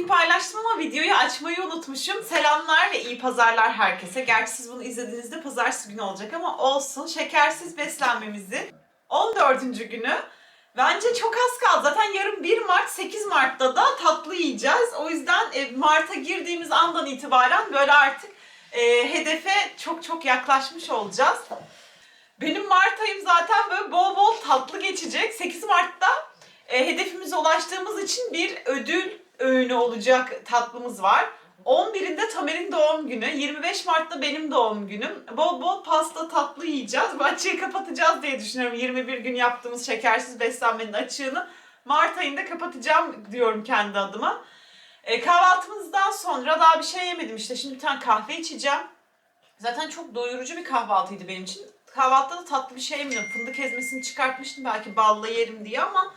paylaştım ama videoyu açmayı unutmuşum. Selamlar ve iyi pazarlar herkese. Gerçi siz bunu izlediğinizde pazartesi günü olacak ama olsun. Şekersiz beslenmemizin 14. günü. Bence çok az kaldı. Zaten yarın 1 Mart, 8 Mart'ta da tatlı yiyeceğiz. O yüzden e, Mart'a girdiğimiz andan itibaren böyle artık e, hedefe çok çok yaklaşmış olacağız. Benim Mart ayım zaten böyle bol bol tatlı geçecek. 8 Mart'ta e, hedefimize ulaştığımız için bir ödül öğünü olacak tatlımız var. 11'inde Tamer'in doğum günü, 25 Mart'ta benim doğum günüm. Bol bol pasta tatlı yiyeceğiz. Bahçeyi kapatacağız diye düşünüyorum 21 gün yaptığımız şekersiz beslenmenin açığını. Mart ayında kapatacağım diyorum kendi adıma. E, kahvaltımızdan sonra daha bir şey yemedim işte. Şimdi bir tane kahve içeceğim. Zaten çok doyurucu bir kahvaltıydı benim için. Kahvaltıda da tatlı bir şey yemedim. Fındık ezmesini çıkartmıştım belki balla yerim diye ama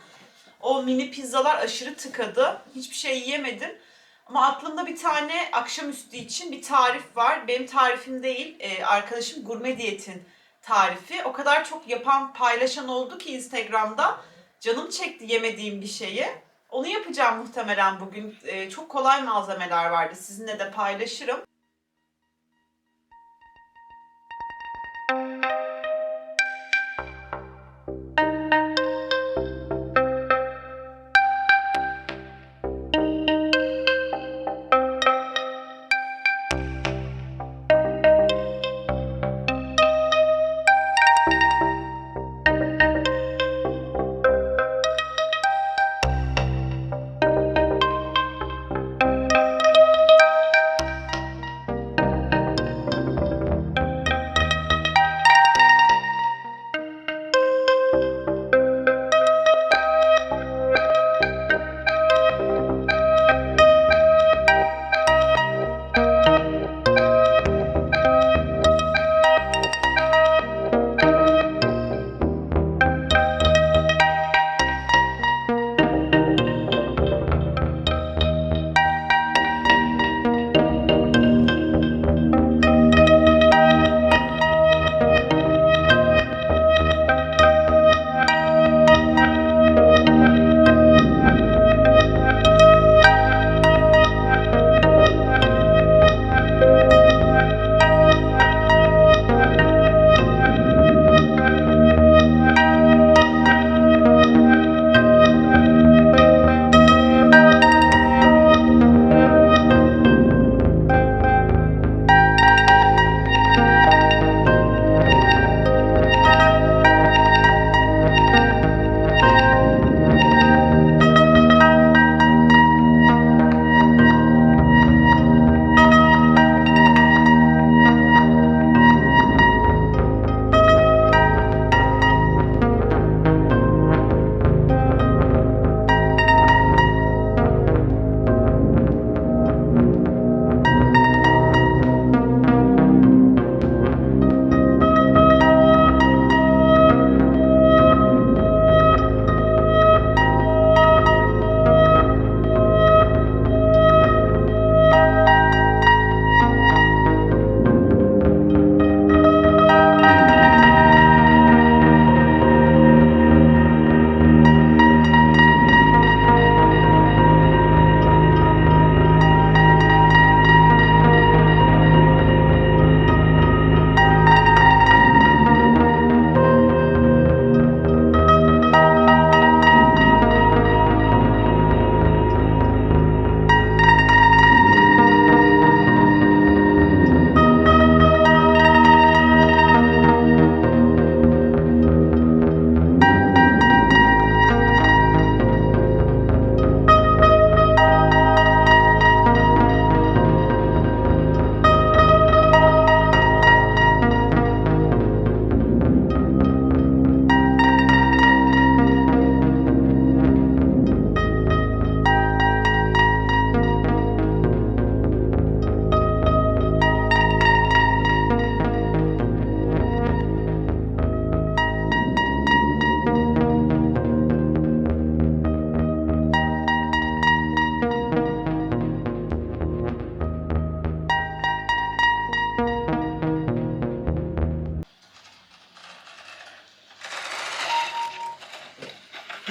o mini pizzalar aşırı tıkadı. Hiçbir şey yiyemedim. Ama aklımda bir tane akşamüstü için bir tarif var. Benim tarifim değil, e, arkadaşım Gurme Diyet'in tarifi. O kadar çok yapan, paylaşan oldu ki Instagram'da. Canım çekti yemediğim bir şeyi. Onu yapacağım muhtemelen bugün. E, çok kolay malzemeler vardı. Sizinle de paylaşırım.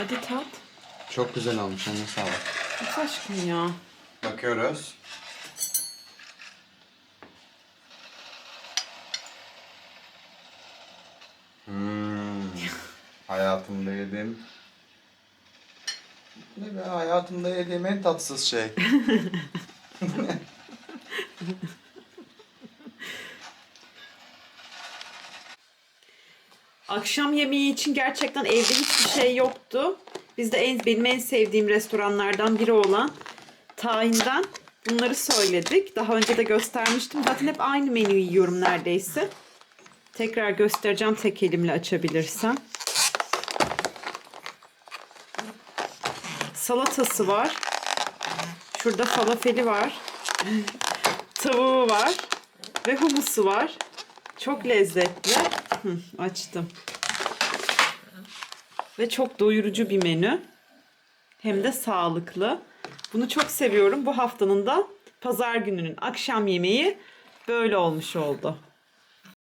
Hadi tat. Çok güzel olmuş anne sağ ol. Nasıl aşkım ya? Bakıyoruz. Hmm. Hayatımda yediğim... Ne be hayatımda yediğim en tatsız şey. Akşam yemeği için gerçekten evde hiçbir şey yoktu. Biz de en, benim en sevdiğim restoranlardan biri olan Tahin'den bunları söyledik. Daha önce de göstermiştim. Zaten hep aynı menüyü yiyorum neredeyse. Tekrar göstereceğim tek elimle açabilirsem. Salatası var. Şurada falafeli var. Tavuğu var. Ve humusu var. Çok lezzetli. Hı, açtım. Ve çok doyurucu bir menü. Hem de sağlıklı. Bunu çok seviyorum. Bu haftanın da pazar gününün akşam yemeği böyle olmuş oldu.